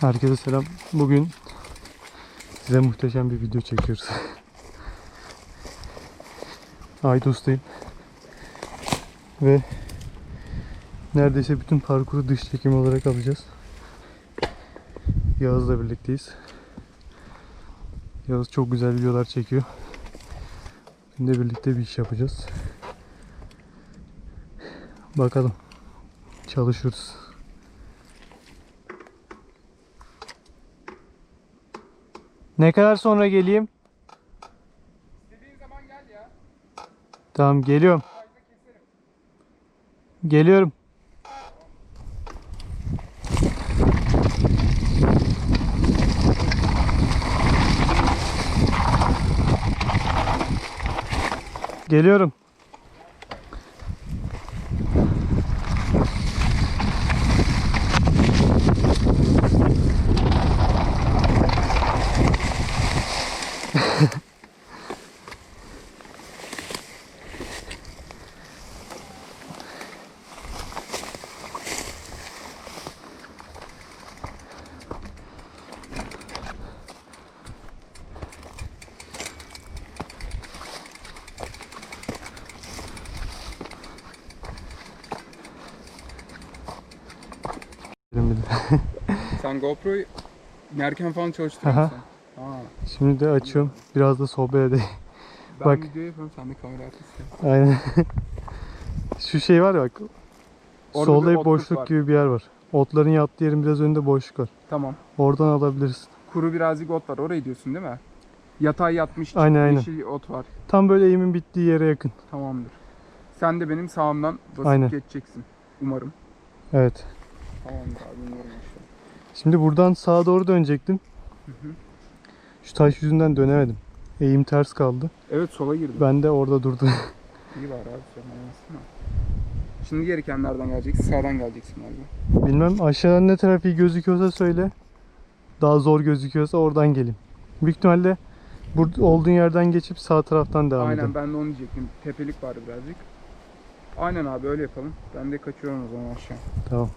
Herkese selam. Bugün size muhteşem bir video çekiyoruz. Aydos'tayım. Ve neredeyse bütün parkuru dış çekim olarak alacağız. Yağız'la birlikteyiz. Yağız çok güzel videolar çekiyor. Şimdi birlikte bir iş yapacağız. Bakalım. Çalışıyoruz. Ne kadar sonra geleyim? Zaman gel ya. Tamam geliyorum. Geliyorum. Geliyorum. Sen GoPro'yu inerken falan çalıştırıyor musun? Ha. Şimdi de açıyorum. Biraz da sohbet edeyim. Ben Bak. video yapıyorum sen de kamera arkası. yap. Aynen. Şu şey var ya bak. Orada solda bir boşluk var. gibi bir yer var. Otların yattığı yerin biraz önünde boşluk var. Tamam. Oradan alabilirsin. Kuru birazcık ot var. Orayı diyorsun değil mi? Yatay yatmış Aynen, aynen. yeşil ot var. Tam böyle eğimin bittiği yere yakın. Tamamdır. Sen de benim sağımdan basıp Aynen. geçeceksin. Umarım. Evet. Tamamdır abi işte. Şimdi buradan sağa doğru dönecektim. Hı hı. Şu taş yüzünden dönemedim. Eğim ters kaldı. Evet sola girdim. Ben de orada durdum. İyi var abi sen anlasana. Şimdi gereken nereden geleceksin? Sağdan geleceksin galiba. Bilmem aşağıdan ne trafiği gözüküyorsa söyle. Daha zor gözüküyorsa oradan geleyim. Büyük ihtimalle burada olduğun yerden geçip sağ taraftan devam Aynen ben de onu diyecektim. Tepelik vardı birazcık. Aynen abi öyle yapalım. Ben de kaçıyorum o zaman aşağı. Tamam.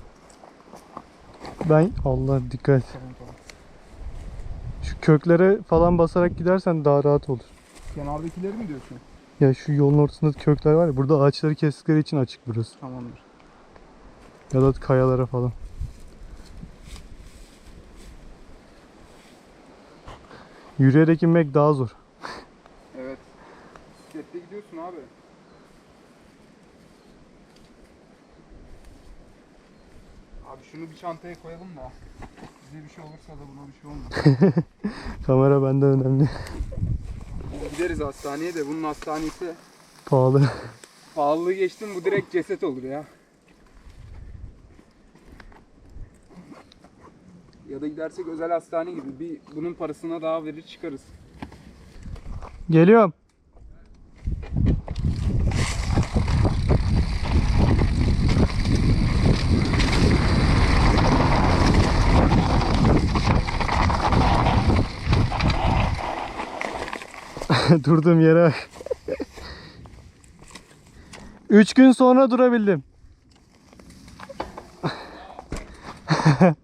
Ben Allah dikkat. Tamam tamam. Şu köklere falan basarak gidersen daha rahat olur. Kenardakileri mi diyorsun? Ya şu yolun ortasında kökler var ya burada ağaçları kestikleri için açık burası. Tamamdır. Ya da kayalara falan. Yürüyerek inmek daha zor. Evet. Bisiklette gidiyorsun abi. Abi şunu bir çantaya koyalım da. Bize bir şey olursa da buna bir şey olmaz. Kamera benden önemli. Gideriz hastaneye de bunun hastanesi Pahalı. pahalılığı geçtim bu direkt ceset olur ya. Ya da gidersek özel hastane gibi bir bunun parasına daha verir çıkarız. Geliyorum. Durduğum yere. Üç gün sonra durabildim.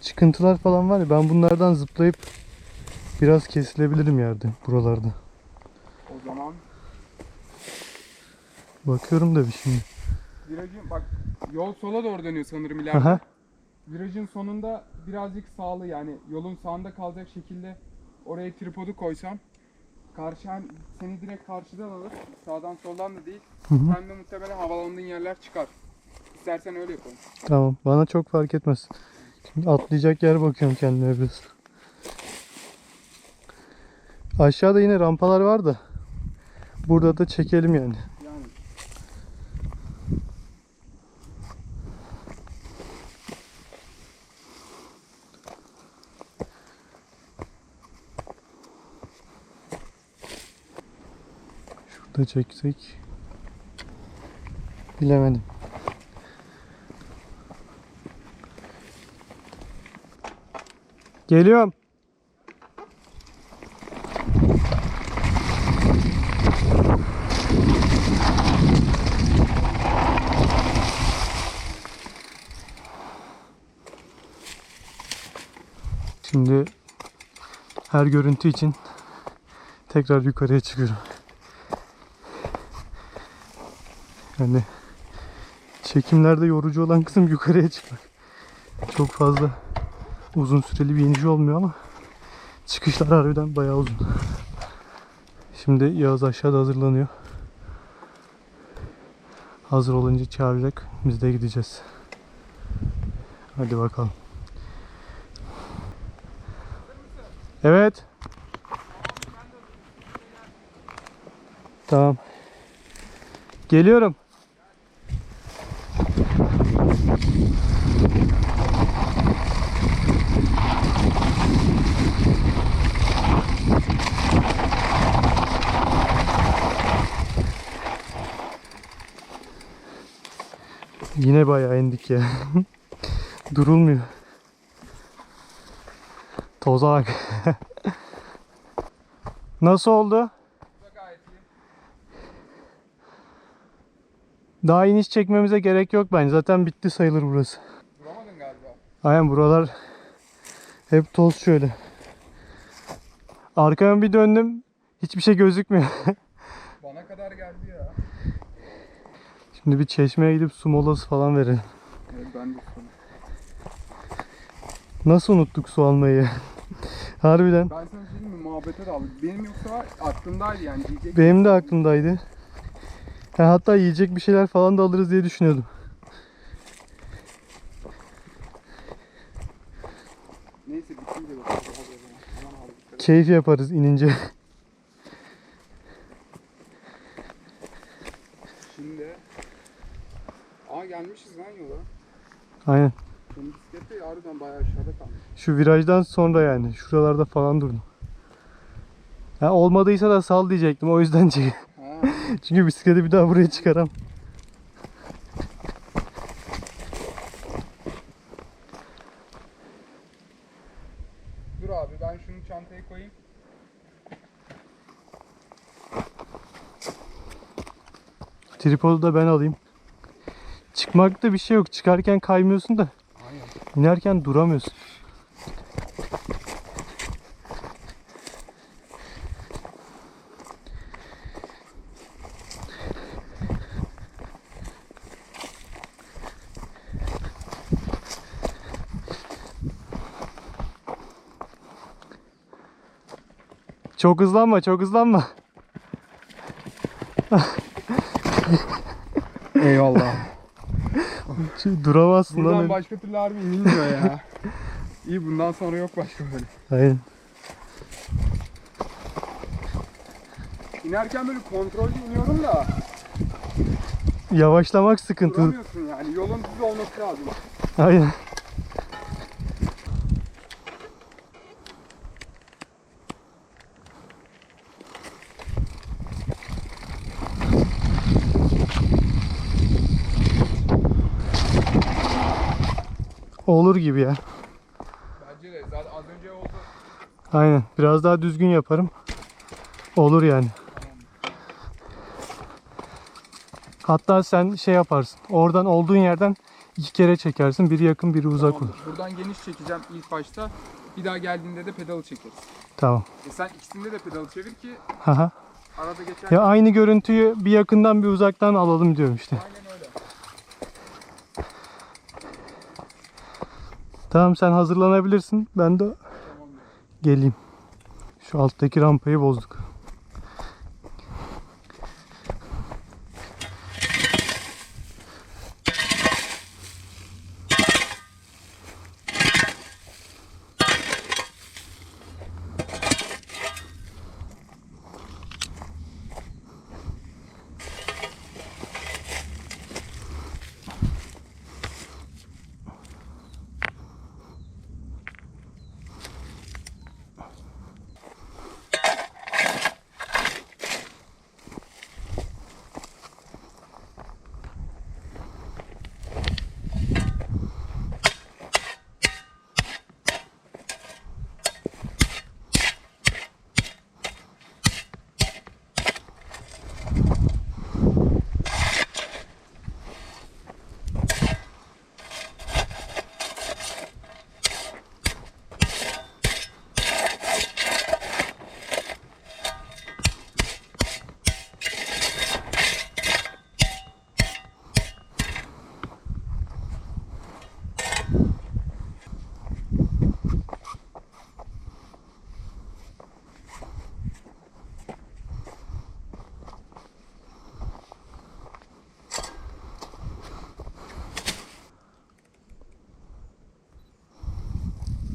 Çıkıntılar falan var ya ben bunlardan zıplayıp biraz kesilebilirim yerde buralarda. O zaman Bakıyorum da bir şimdi. virajın bak yol sola doğru dönüyor sanırım ileride. Aha. Virajın sonunda birazcık sağlı yani yolun sağında kalacak şekilde oraya tripodu koysam karşı hem seni direkt karşıdan alır sağdan soldan da değil Hı hı. hem de muhtemelen havalandığın yerler çıkar. İstersen öyle yapalım. Tamam. Bana çok fark etmez. Şimdi atlayacak yer bakıyorum kendime biraz. Aşağıda yine rampalar var da. Burada da çekelim yani. da çeksek bilemedim. Geliyorum. Şimdi her görüntü için tekrar yukarıya çıkıyorum. Yani çekimlerde yorucu olan kısım yukarıya çıkmak. Çok fazla uzun süreli bir iniş olmuyor ama çıkışlar harbiden bayağı uzun. Şimdi Yağız aşağıda hazırlanıyor. Hazır olunca çağıracak. Biz de gideceğiz. Hadi bakalım. Evet. Tamam. Geliyorum. Yine bayağı indik ya. Durulmuyor. Toza bak. Nasıl oldu? Daha iniş çekmemize gerek yok bence. Zaten bitti sayılır burası. Duramadın galiba. Aynen buralar hep toz şöyle. Arkama bir döndüm. Hiçbir şey gözükmüyor. Bana kadar geldi ya. Şimdi bir çeşmeye gidip su molası falan verelim. Evet, ben de sonra. Nasıl unuttuk su almayı? Harbiden. Ben sana şey mi? Muhabbete daldık. Benim yoksa aklımdaydı yani. Diyecek Benim de aklımdaydı. Ya hatta yiyecek bir şeyler falan da alırız diye düşünüyordum. Neyse bitince bakalım. Keyif yaparız inince. Şimdi. Aa gelmişiz lan yola. Aynen. Benim bisiklet de harbiden bayağı aşağıda kalmış. Şu virajdan sonra yani. Şuralarda falan durdum. Ya olmadıysa da sal diyecektim. O yüzden çek. Çünkü bisikleti bir daha buraya çıkaram. Dur abi ben şunu çantaya koyayım. Tripodu da ben alayım. Çıkmakta bir şey yok. Çıkarken kaymıyorsun da Aynen. inerken duramıyorsun. Çok hızlanma, çok hızlanma. Eyvallah. Şu Duramazsın lan. Buradan öyle. başka türlü harbi inilmiyor ya. İyi bundan sonra yok başka böyle. Aynen. İnerken böyle kontrollü iniyorum da Yavaşlamak sıkıntı. duramıyorsun yani. Yolun düz olması lazım. Aynen. Olur gibi ya. Bence de zaten az önce oldu. Aynen. Biraz daha düzgün yaparım. Olur yani. Hatta sen şey yaparsın. Oradan olduğun yerden iki kere çekersin. Biri yakın biri uzak Tamam, olur. Buradan geniş çekeceğim ilk başta. Bir daha geldiğinde de pedalı çekeriz. Tamam. E sen ikisinde de pedalı çevir ki Haha. arada geçer. Ya aynı görüntüyü bir yakından bir uzaktan alalım diyorum işte. Aynen öyle. Tamam sen hazırlanabilirsin. Ben de geleyim. Şu alttaki rampayı bozduk.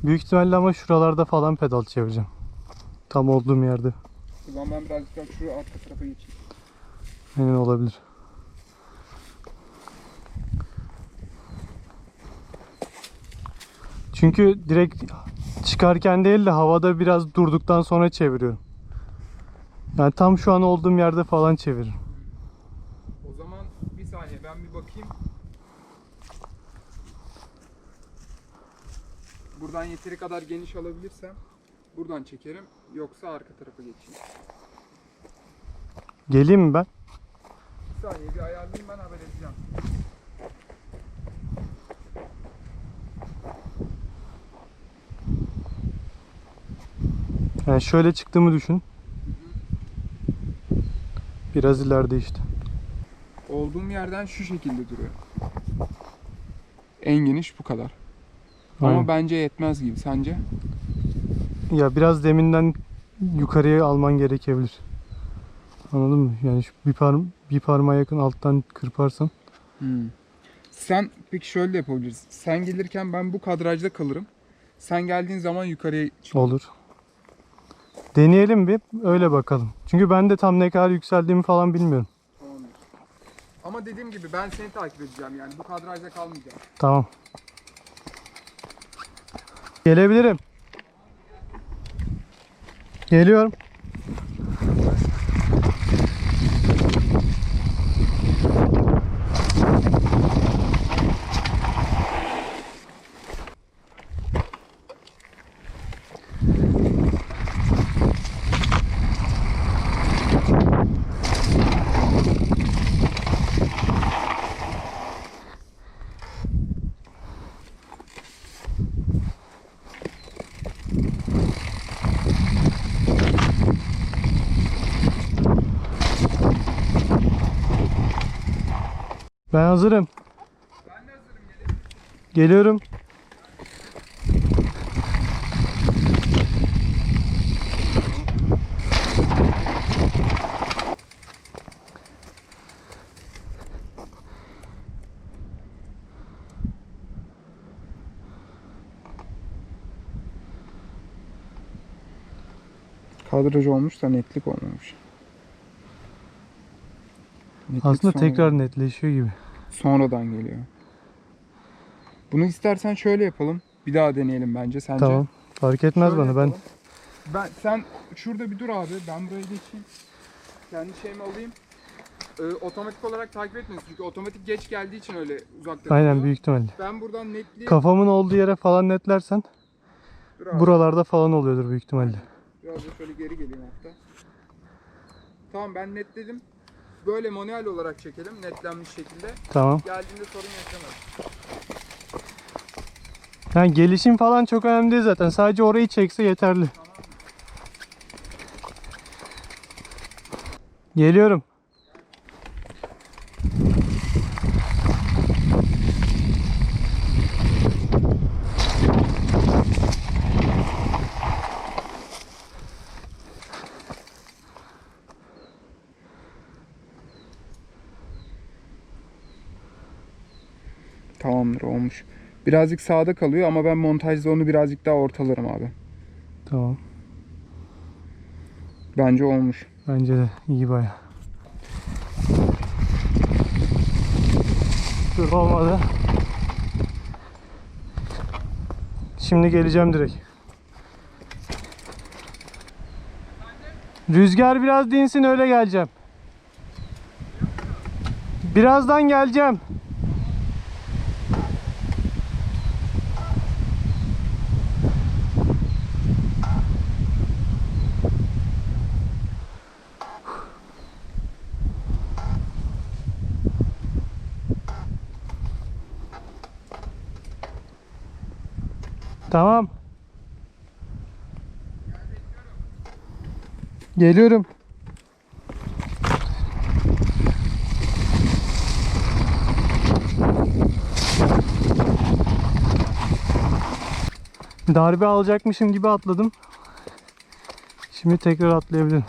Büyük ihtimalle ama şuralarda falan pedal çevireceğim. Tam olduğum yerde. O zaman ben birazcık daha şu arka tarafa geçeyim. Aynen olabilir. Çünkü direkt çıkarken değil de havada biraz durduktan sonra çeviriyorum. Yani tam şu an olduğum yerde falan çeviririm. O zaman bir saniye ben bir bakayım. Buradan yeteri kadar geniş alabilirsem buradan çekerim. Yoksa arka tarafa geçeyim. Geleyim mi ben? Bir saniye bir ayarlayayım ben haber edeceğim. Yani şöyle çıktığımı düşün. Biraz ileride işte. Olduğum yerden şu şekilde duruyor. En geniş bu kadar. Aynen. Ama bence yetmez gibi. Sence? Ya biraz deminden yukarıya alman gerekebilir. Anladın mı? Yani şu bir, parm bir parmağa yakın alttan kırparsan. Hmm. Sen peki şöyle yapabiliriz. Sen gelirken ben bu kadrajda kalırım. Sen geldiğin zaman yukarıya çık. Olur. Deneyelim bir öyle bakalım. Çünkü ben de tam ne kadar yükseldiğimi falan bilmiyorum. Tamamdır. Ama dediğim gibi ben seni takip edeceğim yani bu kadrajda kalmayacağım. Tamam. Gelebilirim. Geliyorum. Ben hazırım. Ben de hazırım gelelim. Geliyorum. Kadraj olmuş da netlik olmamış. Netlik Aslında sonra- tekrar netleşiyor gibi. sonradan geliyor. Bunu istersen şöyle yapalım. Bir daha deneyelim bence. Sence? Tamam. Fark etmez Şöyle bana. Ben yapalım. Ben sen şurada bir dur abi. Ben buraya geçeyim. Kendi şeyimi alayım. Ee, otomatik olarak takip etmiyorsun çünkü otomatik geç geldiği için öyle uzakta aynen kalıyor. büyük ihtimalle. Ben buradan netliği Kafamın olduğu yere falan netlersen abi. buralarda falan oluyordur büyük ihtimalle. Biraz da şöyle geri geleyim hatta. Tamam ben netledim. Böyle manuel olarak çekelim netlenmiş şekilde. Tamam. Geldiğinde sorun yaşamayız. Yani gelişim falan çok önemli değil zaten. Sadece orayı çekse yeterli. Geliyorum. Tamamdır olmuş. Birazcık sağda kalıyor ama ben montajda onu birazcık daha ortalarım abi. Tamam. Bence olmuş. Bence de iyi baya. Dur olmadı. Şimdi geleceğim direkt. Rüzgar biraz dinsin öyle geleceğim. Birazdan geleceğim. Tamam. Geliyorum. Darbe alacakmışım gibi atladım. Şimdi tekrar atlayabilirim.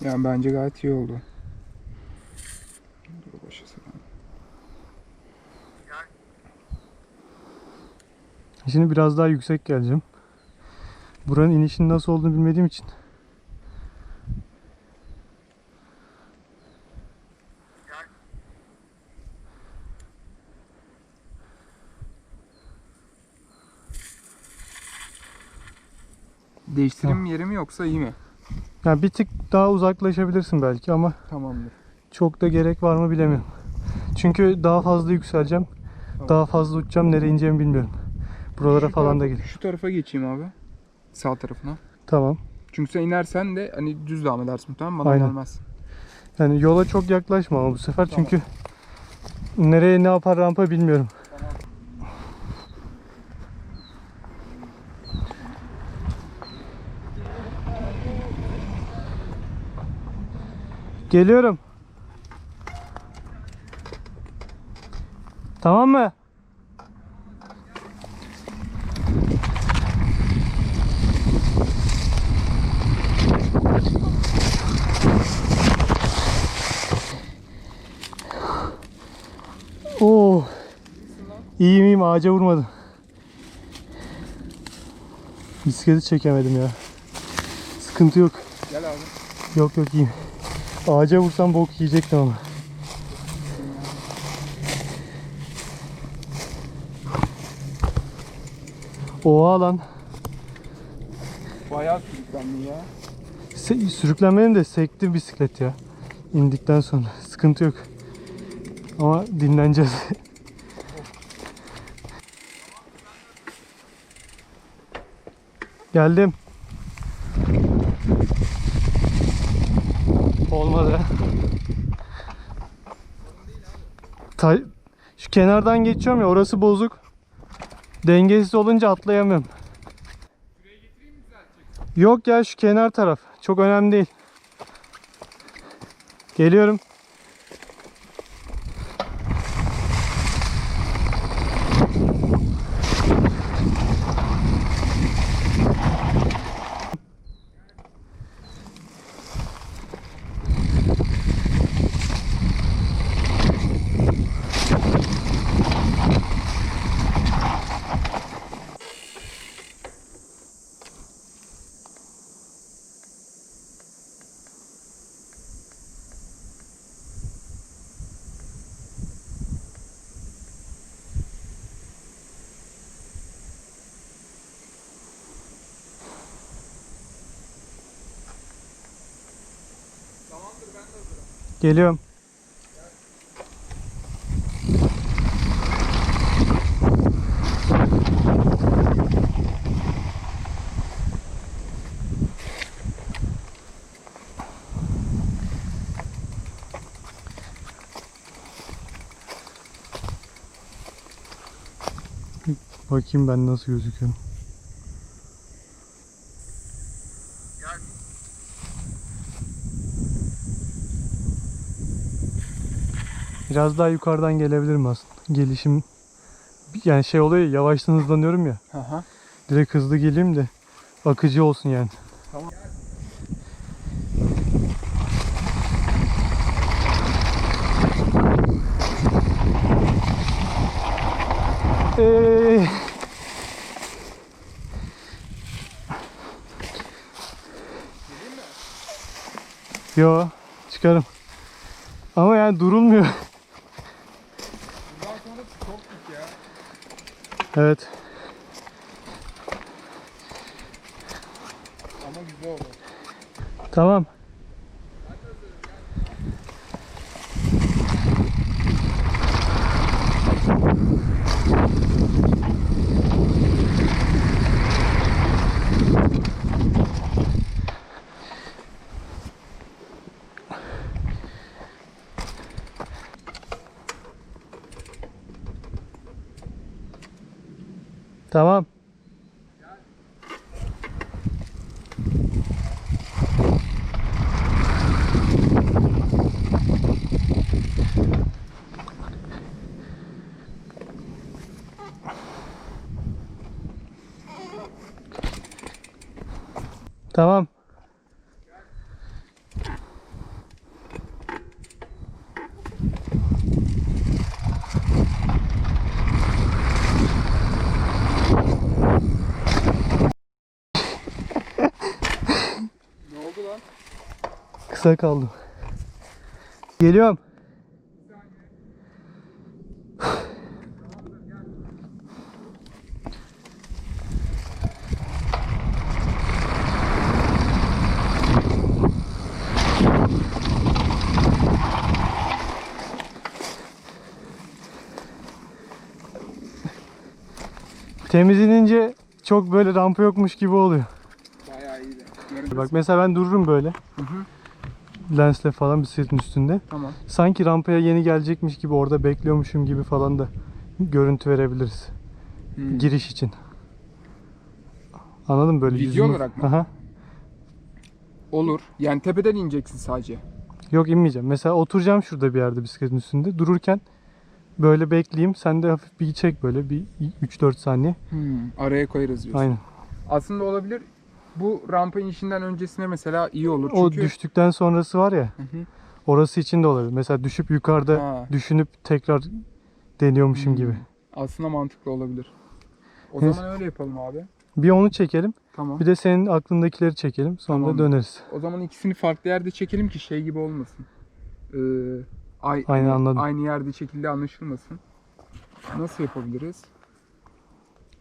Yani bence gayet iyi oldu. Dur başlasın. Şimdi biraz daha yüksek geleceğim. Buranın inişinin nasıl olduğunu bilmediğim için. Değiştireyim mi yeri mi yoksa iyi mi? Yani bir tık daha uzaklaşabilirsin belki ama Tamamdır. çok da gerek var mı bilemiyorum. Çünkü daha fazla yükseleceğim. Tamam. Daha fazla uçacağım. Nereye ineceğimi bilmiyorum. Buralara Şu falan da tarafa- gelir. Şu tarafa geçeyim abi. Sağ tarafına. Tamam. Çünkü sen inersen de hani düz devam edersin tamam bana Aynen. gelmez. Yani yola çok yaklaşma ama bu sefer Tamam. çünkü nereye ne yapar rampa bilmiyorum. Geliyorum. Tamam mı? İyiyim iyiyim ağaca vurmadım. Bisikleti çekemedim ya. Sıkıntı yok. Gel abi. Yok yok iyiyim. Ağaca vursam bok yiyecektim ama. Oha lan. Bayağı sürüklendin ya. Se- sürüklenmedim de sekti bisiklet ya. İndikten sonra. Sıkıntı yok. Ama dinleneceğiz. Geldim. Olmadı. Ta- şu kenardan geçiyorum ya orası bozuk. Dengesiz olunca atlayamıyorum. Yok ya şu kenar taraf. Çok önemli değil. Geliyorum. Geliyorum. Bakayım ben nasıl gözüküyorum. Biraz daha yukarıdan gelebilirim aslında. Gelişim yani şey oluyor ya yavaştan hızlanıyorum ya. Hı. Direkt hızlı geleyim de akıcı olsun yani. Tamam. Ee, Yo çıkarım. Ama yani durulmuyor. Bundan sonra çok dik ya. Evet. Ama güzel. Tamam. Tamam. Tamam. Çıkışta kaldım. Geliyorum. Temizlenince çok böyle rampa yokmuş gibi oluyor. Bayağı. Görüntüsü- Bak mesela ben dururum böyle. Hı hı. Lensle falan bisikletin üstünde. Tamam. Sanki rampaya yeni gelecekmiş gibi orada bekliyormuşum gibi falan da görüntü verebiliriz. Hmm. Giriş için. Anladın mı böyle Video yüzümü- olarak mı? Aha. Olur. Yani tepeden ineceksin sadece. Yok inmeyeceğim. Mesela oturacağım şurada bir yerde bisikletin üstünde. Dururken böyle bekleyeyim. Sen de hafif bir çek böyle bir 3-4 saniye. Hmm. Araya koyarız diyorsun. Aynen. Aslında olabilir. Bu rampa inişinden öncesine mesela iyi olur. O Çünkü... düştükten sonrası var ya. Hı hı. Orası için de olabilir. Mesela düşüp yukarıda Ha. düşünüp tekrar deniyormuşum Hmm. gibi. Aslında mantıklı olabilir. O Neyse. zaman öyle yapalım abi. Bir onu çekelim. Tamam. Bir de senin aklındakileri çekelim. Sonra Tamam. döneriz. O zaman ikisini farklı yerde çekelim ki şey gibi olmasın. Ee, ay- Aynen, anladım. Aynı yerde şekilde anlaşılmasın. Nasıl yapabiliriz?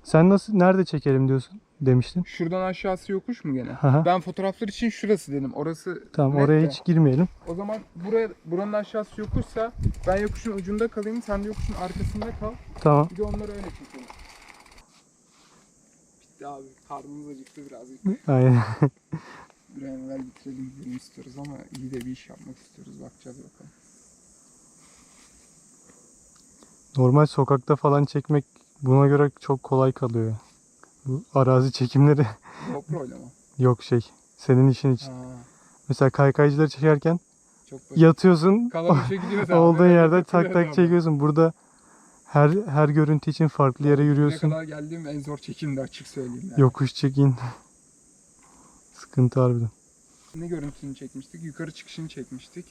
Sen nasıl nerede çekelim diyorsun demiştin. Şuradan aşağısı yokuş mu gene? Aha. Ben fotoğraflar için şurası dedim. Orası Tamam oraya de. hiç girmeyelim. O zaman buraya buranın aşağısı yokuşsa ben yokuşun ucunda kalayım, sen de yokuşun arkasında kal. Tamam. Bir de onları öyle çekelim. Bitti abi. Karnımız acıktı birazcık. Aynen. Bir an evvel bitirelim diyelim istiyoruz ama iyi de bir iş yapmak istiyoruz. Bakacağız bakalım. Normal sokakta falan çekmek buna göre çok kolay kalıyor. Bu arazi çekimleri GoPro ile mi? yok şey. Senin işin için. Ha, Mesela kaykaycıları çekerken çok yatıyorsun. Kalamışa gidiyoruz abi. Olduğun yerde tak tak çekiyorsun. Burada her her görüntü için farklı yere Ne yürüyorsun. kadar geldiğim en zor çekimdi açık söyleyeyim yani. Yokuş çekin. Sıkıntı harbiden. Ne görüntüsünü çekmiştik? Yukarı çıkışını çekmiştik.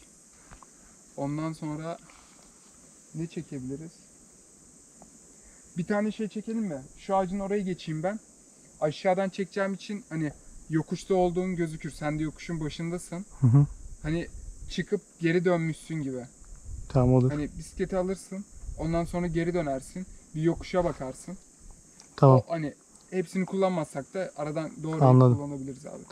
Ondan sonra ne çekebiliriz? Bir tane şey çekelim mi? Şu ağacın oraya geçeyim ben. Aşağıdan çekeceğim için hani yokuşta olduğun gözükür. Sen de yokuşun başındasın. Hı hı. Hani çıkıp geri dönmüşsün gibi. Tamam olur. Hani bisikleti alırsın. Ondan sonra geri dönersin. Bir yokuşa bakarsın. Tamam. O hani hepsini kullanmazsak da aradan doğru Anladım. kullanabiliriz abi.